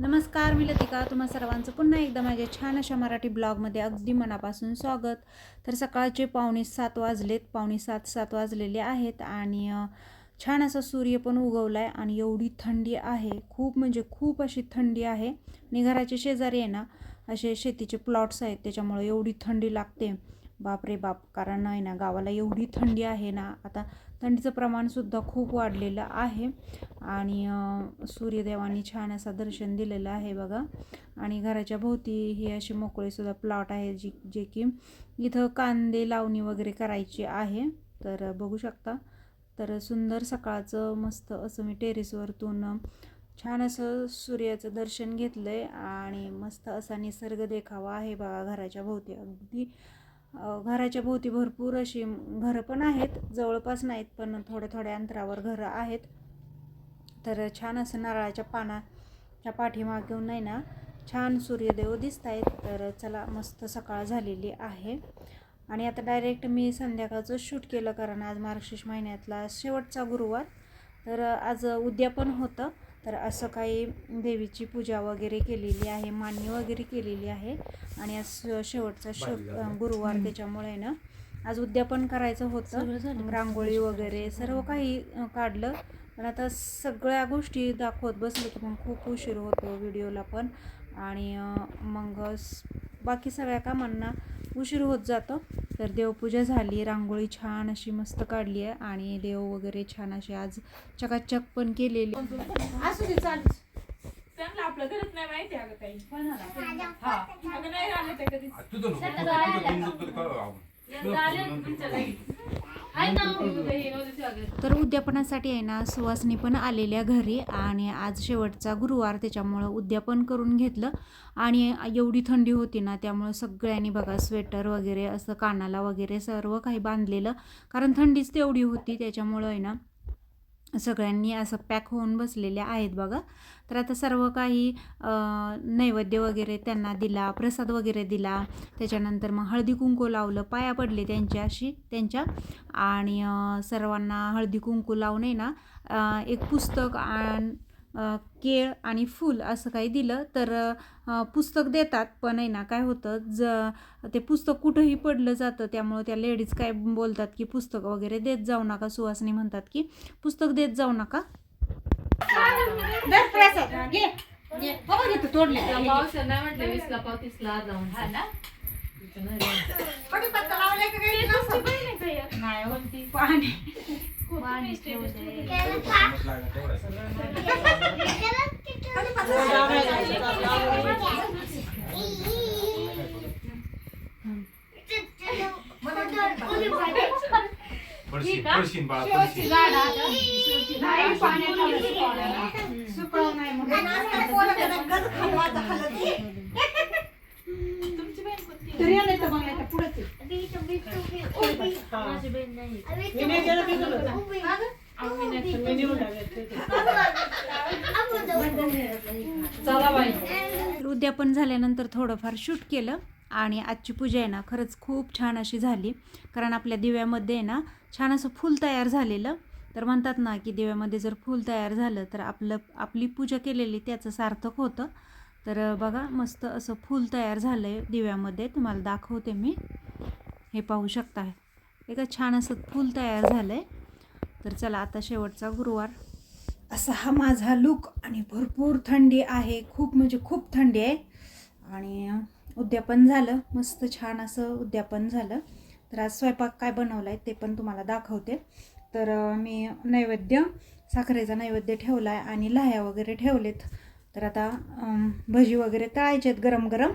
नमस्कार मी लतिका. तुम्हा सर्वांचं पुन्हा एकदा माझ्या छान अशा मराठी ब्लॉगमध्ये अगदी मनापासून स्वागत. तर सकाळचे पावणे सात वाजलेत पावणे सात सात वाजलेले आहेत आणि छान असा सूर्य पण उगवला आहे आणि एवढी थंडी आहे. खूप म्हणजे खूप अशी थंडी आहे. आणि घराचे शेजारी आहे ना असे शेतीचे प्लॉट्स आहेत त्याच्यामुळे एवढी थंडी लागते. बाप रे बाप कारण आहे ना गावाला एवढी थंडी आहे ना. आता थंडीचं प्रमाणसुद्धा खूप वाढलेलं आहे. आणि सूर्यदेवांनी छान असं दर्शन दिलेलं आहे बघा. आणि घराच्या भोवती ही अशी मोकळेसुद्धा प्लॉट आहे जी जे की इथं कांदे लावणी वगैरे करायची आहे. तर बघू शकता. तर सुंदर सकाळचं मस्त असं मी टेरेसवरतून छान असं सूर्याचं दर्शन घेतलं आहे आणि मस्त असा निसर्ग देखावा आहे बघा घराच्या भोवती. अगदी घराच्या भोवती भरपूर अशी घरं पण आहेत. जवळपास नाहीत पण थोड्या थोड्या अंतरावर घरं आहेत. तर छान असं नारळाच्या पानाच्या पाठीमागून नाही ना छान सूर्यदेव दिसत आहेत तर चला मस्त सकाळ झालेली आहे. आणि आता डायरेक्ट मी संध्याकाळचं शूट केलं कारण आज मार्गशीर्ष महिन्यातला शेवटचा गुरुवार. तर आज उद्या पण होतं. तर असं काही देवीची पूजा वगैरे केलेली आहे मान्य वगैरे केलेली आहे. आणि आज शेवटचा शे गुरुवार त्याच्यामुळे ना आज उद्यापन करायचं होतं. रांगोळी वगैरे सर्व काही काढलं. पण आता सगळ्या गोष्टी दाखवत बसले की मग खूप उशीर होतो व्हिडिओला पण. आणि मग बाकी सगळ्या कामांना उशीर होत जातो. तर देवपूजा झाली रांगोळी छान अशी मस्त काढली आहे आणि देव वगैरे छान असे आज चकाचक पण केलेले. असू दे चालू. त्यांना आपलं घरात नाही माहिती अगं काही हा अगं नाही आलं ते कधी. झालं तुमच्या लाइट तर उद्यापनासाठी आहे ना सुवासनी पण आलेल्या घरी आणि आज शेवटचा गुरुवार त्याच्यामुळं उद्यापन करून घेतलं. आणि एवढी थंडी होती ना त्यामुळं सगळ्यांनी बघा स्वेटर वगैरे असं कानाला वगैरे सर्व काही बांधलेलं. कारण थंडीच तेवढी होती त्याच्यामुळं आहे ना सगळ्यांनी असं पॅक होऊन बसलेले आहेत बघा. तर आता सर्व काही नैवेद्य वगैरे त्यांना दिला प्रसाद वगैरे दिला. त्याच्यानंतर मग हळदी कुंकू लावलं पाया पडले त्यांच्याशी त्यांच्या. आणि सर्वांना हळदी कुंकू लावून आहे ना एक पुस्तक आणि केळ आणि फूल असं काही दिलं तर पुस्तक देतात पण आहे ना काय होतं ज ते पुस्तक कुठंही पडलं जातं त्यामुळं त्या लेडीज काय बोलतात की पुस्तक वगैरे देत जाऊ नका सुवासनी म्हणतात की पुस्तक देत जाऊ नका. नाही नाही. पडशील पडशील बाळा पडशील तुमची बहीण कोणती माझी बहीण नाही चला बाई. उद्यापन झाल्यानंतर थोडंफार शूट केलं आणि आजची पूजा आहे ना खरंच खूप छान अशी झाली. कारण आपल्या दिव्यामध्ये आहे ना छान असं फूल तयार झालेलं. तर म्हणतात ना की दिव्यामध्ये जर फूल तयार झालं तर आपलं आपली पूजा केलेली त्याचं सार्थक होतं. तर बघा मस्त असं फूल तयार झालं आहे दिव्यामध्ये. तुम्हाला दाखवते मी. हे पाहू शकता एका छान असं फूल तयार झालं आहे तर चला आता शेवटचा गुरुवार. असा हा माझा लुक आणि भरपूर थंडी आहे. खूप म्हणजे खूप थंडी आहे. आणि उद्यापन झालं. मस्त छान असं उद्यापन झालं. तर आज स्वयंपाक काय बनवला आहे ते पण तुम्हाला दाखवते. तर मी नैवेद्य साखरेचा नैवेद्य ठेवला आहे आणि लाह्या वगैरे ठेवलेत. तर आता भजी वगैरे तळायचे आहेत गरम गरम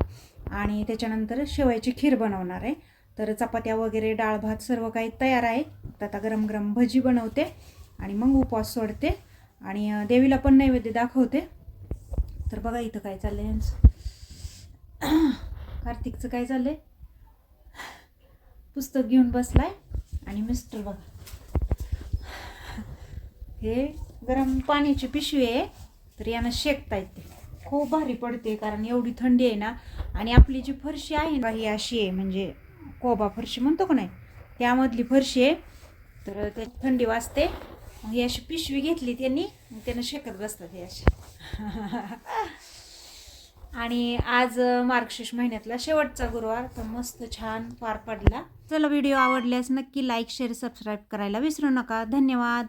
आणि त्याच्यानंतर शेवयाची खीर बनवणार आहे. तर चपात्या वगैरे डाळ भात सर्व काही तयार आहे. तर आता गरम गरम भजी बनवते आणि मग उपवास सोडते आणि देवीला पण नैवेद्य दाखवते. तर बघा इथं काय चाललंय यांचं. कार्तिकचं काय चाललंय? पुस्तक घेऊन बसलाय आणि मिस्टर बघा. हे गरम पाण्याची पिशवी आहे तर यांना शेकता येते खूप भारी पडते कारण एवढी थंडी आहे ना. आणि आपली जी फरशी आहे ना ही अशी आहे म्हणजे कोबा फरशी म्हणतो का नाही? त्यामधली फरशी आहे. तर त्याची थंडी वाजते. मग ही अशी पिशवी घेतली त्यांनी. मग त्यानं शेकत बसतात हे असे आणि आज मार्गशीर्ष महिन्यातला शेवटचा गुरुवार. तर मस्त छान पार पडला. चला व्हिडिओ आवडल्यास नक्की लाईक शेअर सबस्क्राईब करायला विसरू नका. धन्यवाद.